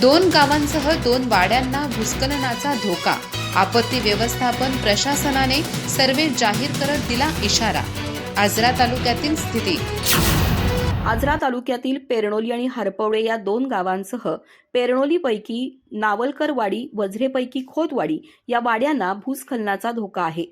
दोन गावांसह दोन वाड्यांना भूस्खलनाचा धोका. आपत्ती व्यवस्थापन प्रशासनाने सर्वे जाहीर करत दिला इशारा. आजरा तालुक्यातील स्थिती. आजरा तालुक्यातील पेरणोली आणि हरपवळे या दोन गावांसह पेरणोलीपैकी नावलकरवाडी वज्रेपैकी खोतवाडी या वाड्यांना भूस्खलनाचा धोका आहे.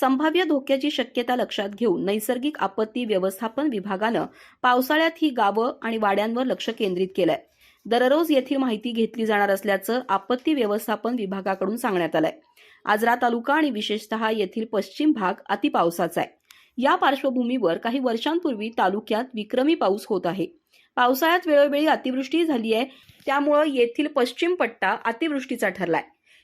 संभाव्य धोक्याची शक्यता लक्षात घेऊन नैसर्गिक आपत्ती व्यवस्थापन विभागानं पावसाळ्यात ही गावं आणि वाड्यांवर लक्ष केंद्रित केलंय. दररोज येथील माहिती घेतली जाणार असल्याचं आपत्ती व्यवस्थापन विभागाकडून सांगण्यात आलंय. आजरा तालुका आणि विशेषतः येथील पश्चिम भाग अतिपावसाचा आहे. या पार्श्वभूमीवर काही वर्षांपूर्वी तालुक्यात विक्रमी पाऊस होत आहे. पावसाळ्यात वेळोवेळी अतिवृष्टी झाली आहे त्यामुळं येथील पश्चिम पट्टा अतिवृष्टीचा ठरलाय.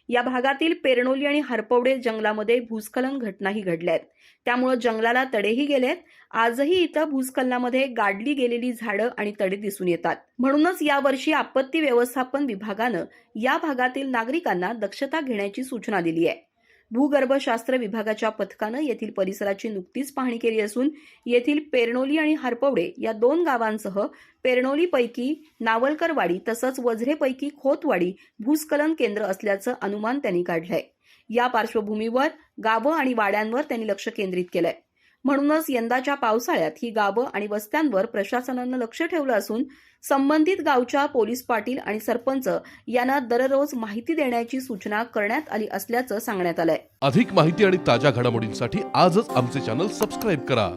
या भागातील पेरणोली आणि हरपवडे जंगलामध्ये भूस्खलन घटनाही घडल्या आहेत त्यामुळं जंगलाला तडेही गेलेत. आजही इथं भूस्खलनामध्ये गाडली गेलेली झाडं आणि तडे दिसून येतात. म्हणूनच यावर्षी आपत्ती व्यवस्थापन विभागानं या भागातील नागरिकांना दक्षता घेण्याची सूचना दिली आहे भूगर्भशास्त्र विभागाच्या पथकानं येथील परिसराची नुकतीच पाहणी केली असून येथील पेरणोली आणि हरपवडे या दोन गावांसह पेरणोलीपैकी नावलकरवाडी तसंच वझरेपैकी खोतवाडी भूस्खलन केंद्र असल्याचं अनुमान त्यांनी काढलंय. या पार्श्वभूमीवर गावं आणि वाड्यांवर त्यांनी लक्ष केंद्रित केलंय. म्हणूनच यंदाच्या पावसाळ्यात ही गावं आणि वस्त्यांवर प्रशासनानं लक्ष ठेवलं असून संबंधित गावच्या पोलीस पाटील आणि सरपंच यांना दररोज माहिती देण्याची सूचना करण्यात आली असल्याचं सांगण्यात आलंय. अधिक माहिती आणि ताज्या घडामोडींसाठी आजच आमचे चॅनल सबस्क्राईब करा.